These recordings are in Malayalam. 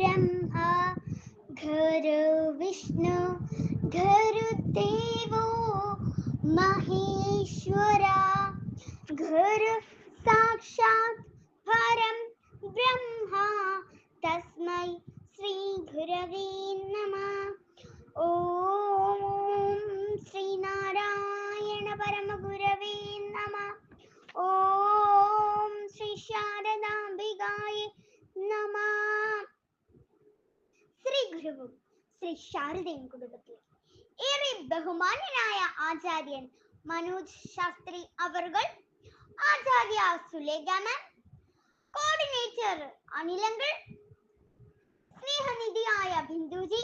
ब्रह्मा गुरु विष्णु गुरुदेवो महेश्वरा। गुरु साक्षात् परं ब्रह्मा। तस्मै श्रीगुरवे नमः। ॐ ശ്രീ ഗുരുവും ശ്രീ ശാരദയും കുടുംബത്തിൽ ഏറെ ബഹുമാനനായ ആചാര്യൻ മനോജ് ശാസ്ത്രി അവർകൾ ആചാര്യ സുലേഖ മാം കോർഡിനേറ്റർ അനിലങ്കൾ സ്നേഹനിധിയായ ബിന്ദുജി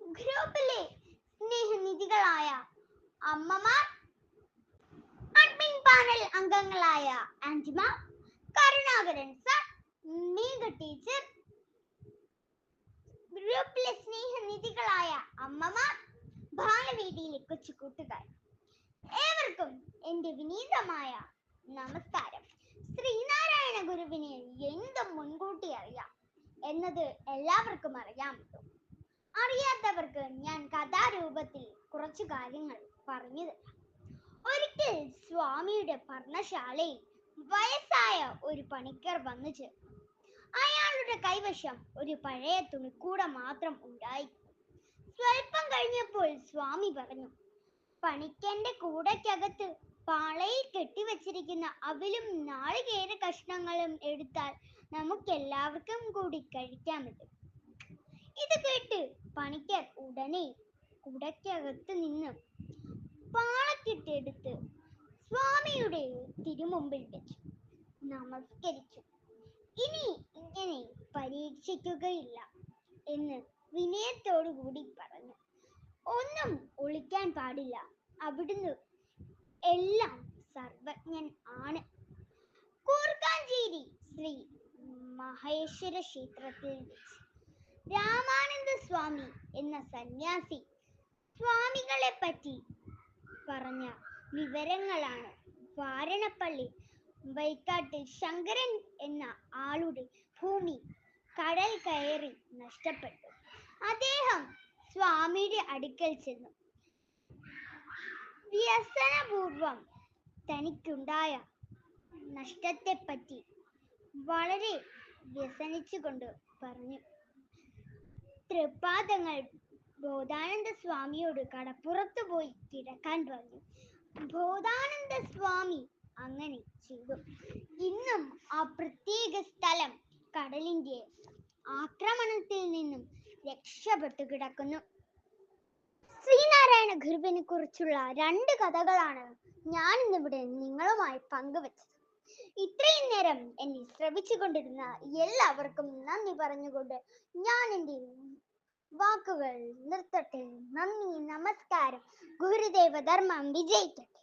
ഗ്രൂപ്പിലെ സ്നേഹനിധികളായ അമ്മമാർ അഡ്മിൻ പാനൽ അംഗങ്ങളായ ആന്റിമാർ കരുണാകരൻ സർ മീഗ ടീച്ചർ ഗ്രൂപ്പിലെ സ്നേഹനിധികളായ അമ്മമാർ ബാലവേദിയിലെ കൊച്ചു കൂട്ടുകാർ ഏവർക്കും എന്റെ വിനീതമായ നമസ്കാരം. ശ്രീനാരായണ ഗുരുവിനെ എന്തും മുൻകൂട്ടി അറിയാം എന്നത് എല്ലാവർക്കും അറിയാമല്ലോ. അറിയാത്തവർക്ക് ഞാൻ കഥാരൂപത്തിൽ കുറച്ചു കാര്യങ്ങൾ പറഞ്ഞു തരാം. ഒരിക്കൽ സ്വാമിയുടെ പർണശാലയിൽ വയസ്സായ ഒരു പണിക്കർ വന്നു ചേർന്നു. അയാളുടെ കൈവശം ഒരു പഴയ തുണിക്കൂട മാത്രം ഉണ്ടായി. സ്വൽപ്പം കഴിഞ്ഞപ്പോൾ സ്വാമി പറഞ്ഞു പണിക്കന്റെ കൂടയ്ക്കകത്ത് പാളയിൽ കെട്ടിവെച്ചിരിക്കുന്ന അവിലും നാളികേര കഷ്ണങ്ങളും എടുത്താൽ നമുക്കെല്ലാവർക്കും കൂടി കഴിക്കാമല്ലോ ഇത് കേട്ട് പണിക്കർ ഉടനെ കുടയ്ക്കകത്ത് നിന്ന് പാളക്കിട്ടെടുത്ത് സ്വാമിയുടെ തിരുമുമ്പിൽ വെച്ചു നമസ്കരിച്ചു. ഇനി ഇങ്ങനെ പരീക്ഷിക്കുകയില്ല എന്ന് വിനയത്തോടു കൂടി പറഞ്ഞു. ഒന്നും ഒളിക്കാൻ പാടില്ല. അവിടുന്ന് എല്ലാം സർവജ്ഞൻ ആണ്. കൂർക്കാഞ്ചേരി ശ്രീ മഹേശ്വര ക്ഷേത്രത്തിൽ വെച്ച് രാമാനന്ദ സ്വാമി എന്ന സന്യാസി സ്വാമികളെ പറ്റി പറഞ്ഞ വിവരങ്ങളാണ് വാരണപ്പള്ളി വൈക്കാട്ടിൽ ശങ്കരൻ എന്ന ആളുടെ ഭൂമി കടൽ കയറി നഷ്ടപ്പെട്ടു അദ്ദേഹം സ്വാമിയുടെ അടുക്കൽ ചെന്നു. വ്യസനപൂർവം തനിക്കുണ്ടായ നഷ്ടത്തെപ്പറ്റി വളരെ വ്യസനിച്ചുകൊണ്ട് പറഞ്ഞു. തൃപ്പാദങ്ങൾ ബോധാനന്ദ സ്വാമിയോട് കടപ്പുറത്ത് പോയി കിടക്കാൻ പറഞ്ഞു. ബോധാനന്ദ സ്വാമി അങ്ങനെ ചെയ്തു. ഇന്നും ആ പ്രത്യേക സ്ഥലം കടലിന്റെ ആക്രമണത്തിൽ നിന്നും രക്ഷപ്പെട്ടു കിടക്കുന്നു. ശ്രീനാരായണ ഗുരുവിനെ കുറിച്ചുള്ള രണ്ട് കഥകളാണ് ഞാൻ ഇന്നിവിടെ നിങ്ങളുമായി പങ്കുവച്ചത്. ഇത്രയും നേരം എന്നെ ശ്രവിച്ചു കൊണ്ടിരുന്ന എല്ലാവർക്കും നന്ദി പറഞ്ഞുകൊണ്ട് ഞാൻ എന്റെ വാക്കുകൾ നിർത്തട്ടെ. നന്ദി നമസ്കാരം. ഗുരുദേവ ധർമ്മം വിജയിക്കട്ടെ.